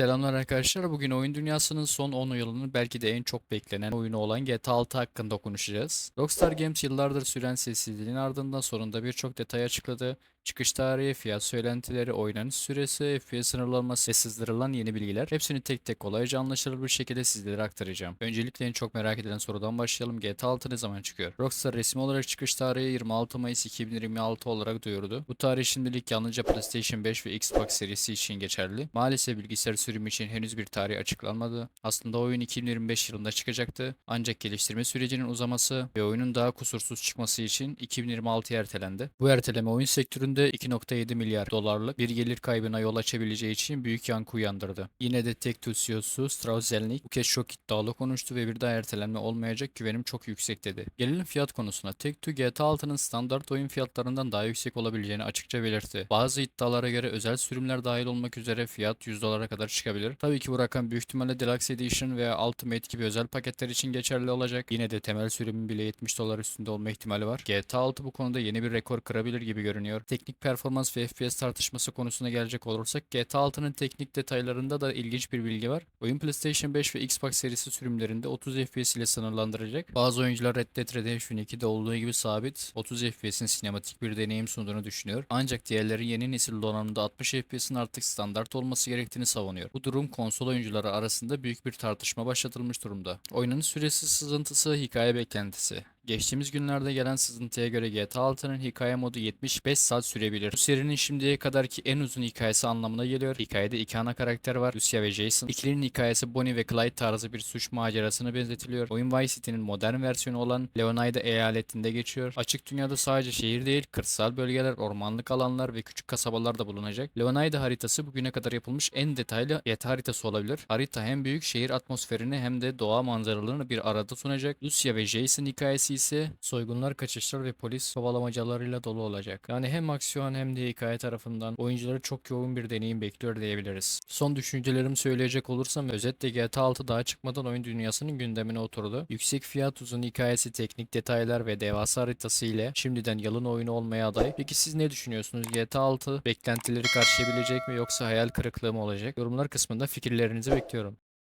Selamlar arkadaşlar. Bugün oyun dünyasının son 10 yılının belki de en çok beklenen oyunu olan GTA 6 hakkında konuşacağız. Rockstar Games yıllardır süren sessizliğin ardından sonunda birçok detay açıkladı. Çıkış tarihi, fiyat söylentileri, oynanış süresi, FPS sınırlaması ve sızdırılan yeni bilgiler hepsini tek tek kolayca anlaşılır bir şekilde sizlere aktaracağım. Öncelikle en çok merak edilen sorudan başlayalım. GTA 6 ne zaman çıkıyor? Rockstar resmi olarak çıkış tarihi 26 Mayıs 2026 olarak duyurdu. Bu tarih şimdilik yalnızca PlayStation 5 ve Xbox serisi için geçerli. Maalesef bilgisayar sürümü için henüz bir tarih açıklanmadı. Aslında oyun 2025 yılında çıkacaktı. Ancak geliştirme sürecinin uzaması ve oyunun daha kusursuz çıkması için 2026'ya ertelendi. Bu erteleme oyun sektöründe 2.7 milyar dolarlık bir gelir kaybına yol açabileceği için büyük yankı uyandırdı. Yine de Take-Two CEO'su Strauss Zelnick bu kez çok iddialı konuştu ve bir daha ertelenme olmayacak güvenim çok yüksek dedi. Gelelim fiyat konusuna. Take-Two GTA 6'nın standart oyun fiyatlarından daha yüksek olabileceğini açıkça belirtti. Bazı iddialara göre özel sürümler dahil olmak üzere fiyat 100 dolara kadar çıkabilir. Tabii ki bu rakam büyük ihtimalle Deluxe Edition veya Ultimate gibi özel paketler için geçerli olacak. Yine de temel sürümün bile 70 dolar üstünde olma ihtimali var. GTA 6 bu konuda yeni bir rekor kırabilir gibi görünüyor. Teknik performans ve FPS tartışması konusuna gelecek olursak GTA 6'nın teknik detaylarında da ilginç bir bilgi var. Oyun PlayStation 5 ve Xbox serisi sürümlerinde 30 FPS ile sınırlandıracak. Bazı oyuncular Red Dead Redemption 2'de olduğu gibi sabit 30 FPS'in sinematik bir deneyim sunduğunu düşünüyor. Ancak diğerleri yeni nesil donanımda 60 FPS'in artık standart olması gerektiğini savunuyor. Bu durum konsol oyuncuları arasında büyük bir tartışma başlatılmış durumda. Oyunun süresi sızıntısı, hikaye beklentisi. Geçtiğimiz günlerde gelen sızıntıya göre GTA 6'nın hikaye modu 75 saat sürebilir. Bu serinin şimdiye kadarki en uzun hikayesi anlamına geliyor. Hikayede iki ana karakter var. Lucia ve Jason. İkilinin hikayesi Bonnie ve Clyde tarzı bir suç macerasına benzetiliyor. Oyun Vice City'nin modern versiyonu olan Leonida eyaletinde geçiyor. Açık dünyada sadece şehir değil, kırsal bölgeler, ormanlık alanlar ve küçük kasabalar da bulunacak. Leonida haritası bugüne kadar yapılmış en detaylı GTA haritası olabilir. Harita hem büyük şehir atmosferini hem de doğa manzaralarını bir arada sunacak. Lucia ve Jason hikayesi ise soygunlar, kaçışlar ve polis kovalamacalarıyla dolu olacak. Yani hem aksiyon hem de hikaye tarafından oyuncuları çok yoğun bir deneyim bekliyor diyebiliriz. Son düşüncelerimi söyleyecek olursam özetle GTA 6 daha çıkmadan oyun dünyasının gündemine oturdu. Yüksek fiyat, uzun hikayesi, teknik detaylar ve devasa haritası ile şimdiden yılın oyunu olmaya aday. Peki siz ne düşünüyorsunuz? GTA 6 beklentileri karşılayabilecek mi yoksa hayal kırıklığı mı olacak? Yorumlar kısmında fikirlerinizi bekliyorum.